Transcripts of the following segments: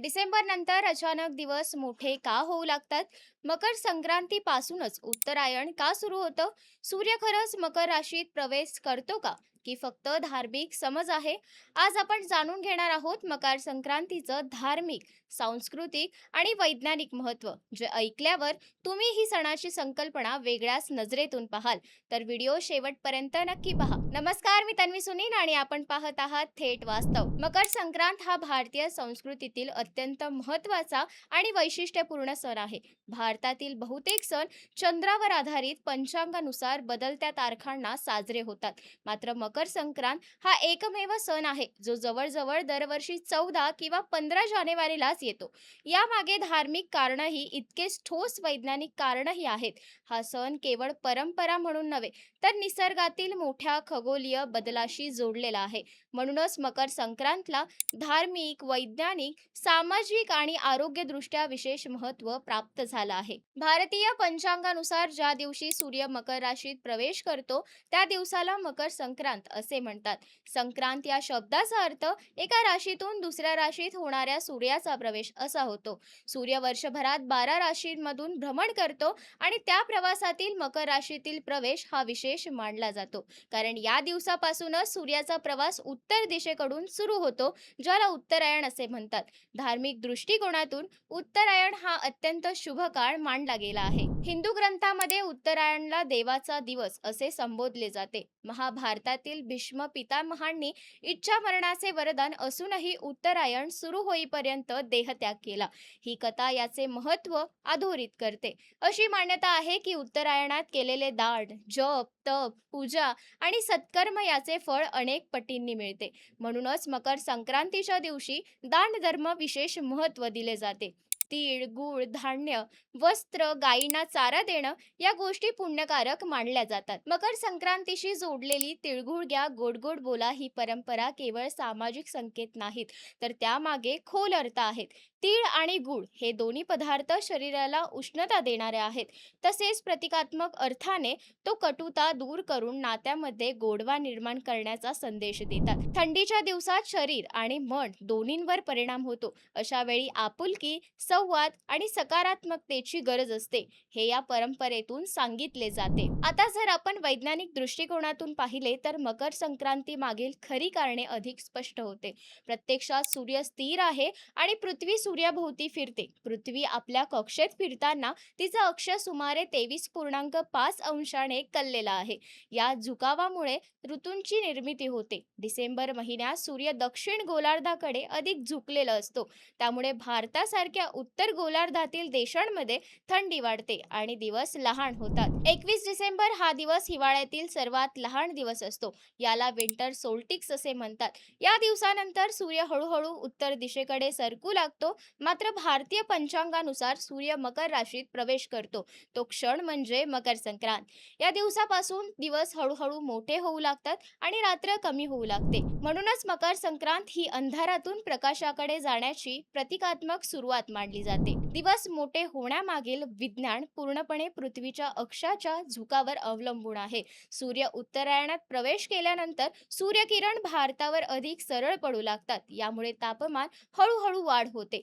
डिसेंबर नंतर अचानक दिवस मोठे का होऊ लागतात? मकर संक्रांतीपासूनच उत्तरायण का सुरू होतं? सूर्य खरंच मकर राशीत प्रवेश करतो का? की फक्त धार्मिक समज आहे. आज आपण जाणून घेणार आहोत मकर संक्रांतीचं धार्मिक सांस्कृतिक आणि वैज्ञानिक महत्त्व जे ऐकल्यावर तुम्ही ही सणाची संकल्पना वेगळ्याच नजरेतून पाहाल. तर व्हिडिओ शेवटपर्यंत नक्की पहा. नमस्कार मी तन्वी सुनील आणि आपण पाहत आहात थेट वास्तव. मकर संक्रांत हा भारतीय संस्कृतीतील अत्यंत महत्त्वाचा आणि वैशिष्ट्यपूर्ण सण आहे. भारतातील बहुतेक सण चंद्रावर आधारित पंचांगानुसार बदलत्या तारखांना साजरे होतात. मात्र मकर संक्रांत हा एकमेव सण आहे जो जवळजवळ दरवर्षी चौदा किंवा पंधरा जानेवारीलाच येतो. यामागे धार्मिक कारणही इतकेच ठोस वैज्ञानिक कारणही आहेत. हा सण केवळ परंपरा म्हणून नव्हे तर निसर्गातील मोठ्या खगोलीय बदलाशी जोडलेला आहे. म्हणूनच मकर संक्रांतला धार्मिक वैज्ञानिक सामाजिक आणि आरोग्यदृष्ट्या विशेष महत्त्व प्राप्त झालं आहे. भारतीय पंचांगानुसार ज्या दिवशी सूर्य मकर राशीत प्रवेश करतो त्या दिवसाला मकर संक्रांत असे म्हणतात. संक्रांत या शब्दाचा अर्थ एका राशीतून दुसऱ्या राशीत होणाऱ्या सूर्याचा प्रवेश असा होतो. सूर्य वर्षभरात बारा राशींमधून भ्रमण करतो आणि त्या प्रवासातील मकर राशीतील प्रवेश हा विशेष मानला जातो. कारण या दिवसापासूनच सूर्याचा प्रवास उत्तर दिशेकडून सुरू होतो ज्याला उत्तरायण असे म्हणतात. धार्मिक दृष्टिकोनातून उत्तरायण हा अत्यंत शुभ काळ मानला गेला आहे. हिंदू ग्रंथामध्ये उत्तरायणला देवाचा दिवस असे संबोधले जाते. महाभारतातील भीष्म पितामहांनी इच्छा मरणाचे वरदान असूनही उत्तरायण सुरू होईपर्यंत देहत्याग केला. ही कथा याचे महत्त्व अधोरित करते. अशी मान्यता आहे की उत्तरायणात केलेले दान जप तप पूजा आणि सत्कर्म याचे फळ अनेक पटींनी मिळते. म्हणूनच मकर संक्रांतीच्या दिवशी दान धर्म विशेष महत्त्व दिले जाते. तीळ गूळ धान्य वस्त्र गायींना चारा देणं या गोष्टी पुण्यकारक मानल्या जातात. मकर संक्रांतीशी जोडलेली तिळगुळ घ्या गोड गोड बोला ही परंपरा केवळ सामाजिक संकेत नाहीत तर त्यामागे खोल अर्थ आहेत. तीळ आणि गूळ हे दोन्ही पदार्थ शरीराला उष्णता देणारे आहेत. तसेच प्रतिकात्मक अर्थाने तो कटुता दूर करून नात्यामध्ये गोडवा निर्माण करण्याचा संदेश देतात. थंडीच्या दिवसात शरीर आणि मन दोन्हींवर परिणाम होतो. अशा वेळी आपुलकी संवाद आणि सकारात्मकतेची गरज असते. हे या परंपरेतून सांगितले जाते. आता जर आपण वैज्ञानिक दृष्टिकोनातून पाहिले तर मकर संक्रांती मागील खरी कारणे अधिक स्पष्ट होते. प्रत्यक्षात सूर्य स्थिर आहे आणि पृथ्वी सूर्याभोवती फिरते. पृथ्वी आपल्या कक्षेत फिरताना तिचा अक्ष सुमारे तेवीस पूर्णांक पाच अंशाने कललेला आहे. या झुकावामुळे ऋतूंची निर्मिती होते. डिसेंबर महिन्यात सूर्य दक्षिण गोलार्धाकडे अधिक झुकलेला असतो. त्यामुळे भारतासारख्या उत्तर गोलार्धातील देशांमध्ये थंडी वाढते आणि दिवस लहान होतात. एकवीस डिसेंबर हा दिवस हिवाळ्यातील सर्वात लहान दिवस असतो. याला विंटर सोल्टिक्स असे म्हणतात. या दिवसानंतर सूर्य हळूहळू उत्तर दिशेकडे सरकू लागतो. मात्र भारतीय पंचांगानुसार सूर्य मकर राशीत प्रवेश करतो. तो क्षण म्हणजे मकर संक्रांत. या दिवसापासून दिवस हळूहळू मोठे होऊ लागतात आणि रात्र कमी होऊ लागते. म्हणूनच मकर संक्रांत ही अंधारातून प्रकाशाकडे जाण्याची प्रतिकात्मक सुरुवात मानली जाते. दिवस मोठे होण्यामागील विज्ञान पूर्णपणे पृथ्वीच्या अक्षाच्या झुकावर अवलंबून आहे. सूर्य उत्तरायणात प्रवेश केल्यानंतर सूर्यकिरण भारतावर अधिक सरळ पडू लागतात. यामुळे तापमान हळूहळू वाढ होते.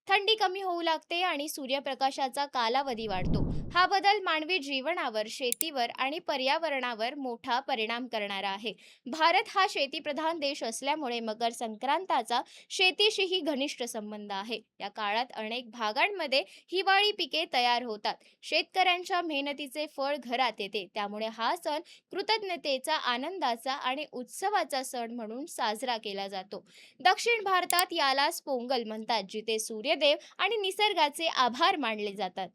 थंडी कमी होऊ लागते आणि सूर्यप्रकाशाचा कालावधी वाढतो. हा बदल मानवी जीवनावर शेतीवर आणि पर्यावरणावर मोठा परिणाम करणारा आहे. भारत हा शेतीप्रधान देश असल्यामुळे मकर संक्रांताचा शेतीशीही घनिष्ठ संबंध आहे. या काळात अनेक भागांमध्ये हिवाळी पिके तयार होतात. शेतकऱ्यांच्या मेहनतीचे फळ घरात येते. त्यामुळे हा सण कृतज्ञतेचा आनंदाचा आणि उत्सवाचा सण म्हणून साजरा केला जातो. दक्षिण भारतात यालाच पोंगल म्हणतात जिथे सूर्य सूर्यदेव आणि निसर्गाचे आभार मानले जातात.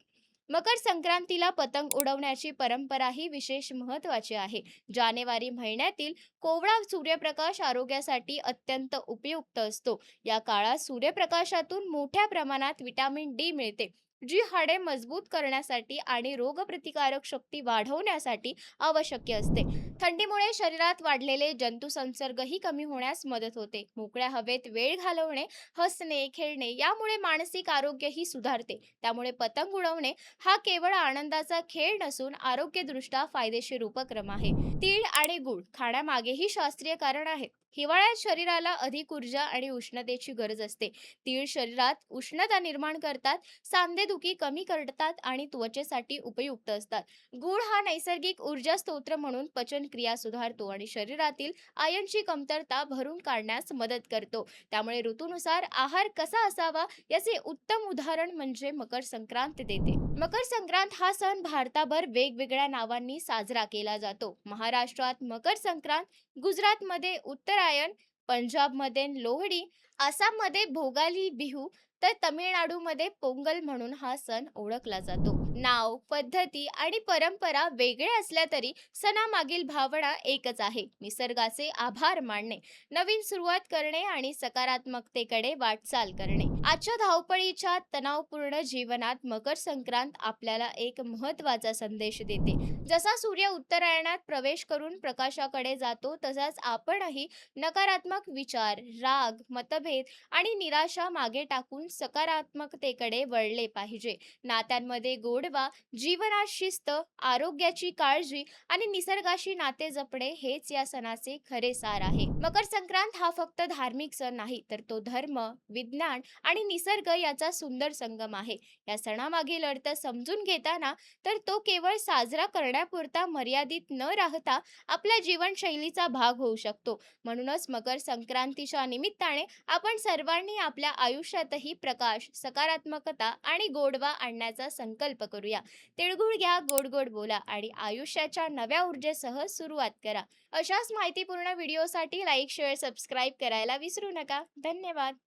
मकर संक्रांतीला पतंग उडवण्याची परंपराही विशेष महत्वाची आहे. जानेवारी महिन्यातील कोवळा सूर्यप्रकाश आरोग्यासाठी अत्यंत उपयुक्त असतो. या काळात सूर्यप्रकाशातून मोठ्या प्रमाणात विटॅमिन डी मिळते. जी हाडे मजबूत करण्यासाठी आणि रोगप्रतिकारक शक्ती वाढवण्यासाठी आवश्यक असते. थंडीमुळे शरीरात वाढलेले जंतुसंसर्गही कमी होण्यास मदत होते. मोकळ्या हवेत वेळ घालवणे हसणे खेळणे यामुळे मानसिक आरोग्यही सुधारते. त्यामुळे पतंग उडवणे हा केवळ आनंदाचा खेळ नसून आरोग्यदृष्ट्या फायदेशीर उपक्रम आहे. तीळ आणि गुळ खाण्यामागेही शास्त्रीय कारण आहे हिवाळ्यात शरीराला अधिक ऊर्जा आणि उष्णतेची गरज असते. तीळ शरीरात उष्णता निर्माण करतात सांधेदुखी कमी करतात आणि त्वचेसाठी उपयुक्त असतात. गुळ हा नैसर्गिक ऊर्जा स्तोत्र म्हणून पचन क्रिया सुधारतो आणि शरीरातील आयनची कमतरता भरून काढण्यास मदत करतो. त्यामुळे ऋतूनुसार आहार कसा असावा याचे उत्तम उदाहरण म्हणजे मकर संक्रांत देते. मकर संक्रांत हा सण भारताभर वेगवेगळ्या नावांनी साजरा केला जातो. महाराष्ट्रात मकर संक्रांत गुजरातमध्ये उत्तरायण पंजाबमध्ये लोहडी आसाममध्ये भोगाली बिहू तर तमिळनाडूमध्ये पोंगल म्हणून हा सण ओळखला जातो. नाव पद्धती आणि परंपरा वेगळ्या असल्या तरी सणामागील भावना एकच आहे. निसर्गाचे आभार मानणे नवीन सुरुवात करणे आणि सकारात्मकतेकडे वाटचाल करणे. आजच्या धावपळीच्या तणावपूर्ण जीवनात मकर संक्रांत आपल्याला एक महत्त्वाचा संदेश देते. जसा सूर्य उत्तरायणात प्रवेश करून प्रकाशाकडे जातो तसाच आपणही नकारात्मक विचार राग मतभेद आणि निराशा मागे टाकून सकारात्मकतेकडे वळले पाहिजे. नात्यांमध्ये गोडवा जीवनात शिस्त आरोग्याची काळजी आणि निसर्गाशी नाते जपणे हेच या सणाचे खरे सार आहे. मकर संक्रांत हा फक्त धार्मिक सण नाही तर तो धर्म विज्ञान आणि निसर्ग याचा सुंदर संगम आहे. या सणामागील अर्थ समजून घेताना तर तो केवळ साजरा करण्यापुरता मर्यादित न राहता आपल्या जीवनशैलीचा भाग होऊ शकतो. म्हणूनच मकर संक्रांतीच्या निमित्ताने आपण सर्वांनी आपल्या आयुष्यातही प्रकाश सकारात्मकता आणि गोडवा आणण्याचा संकल्प करूया. तिळगुळ घ्या गोड गोड बोला आणि आयुष्याच्या नव्या ऊर्जेसह सुरुवात करा. अशाच माहितीपूर्ण व्हिडिओसाठी लाईक शेअर सबस्क्राईब करायला विसरू नका. धन्यवाद.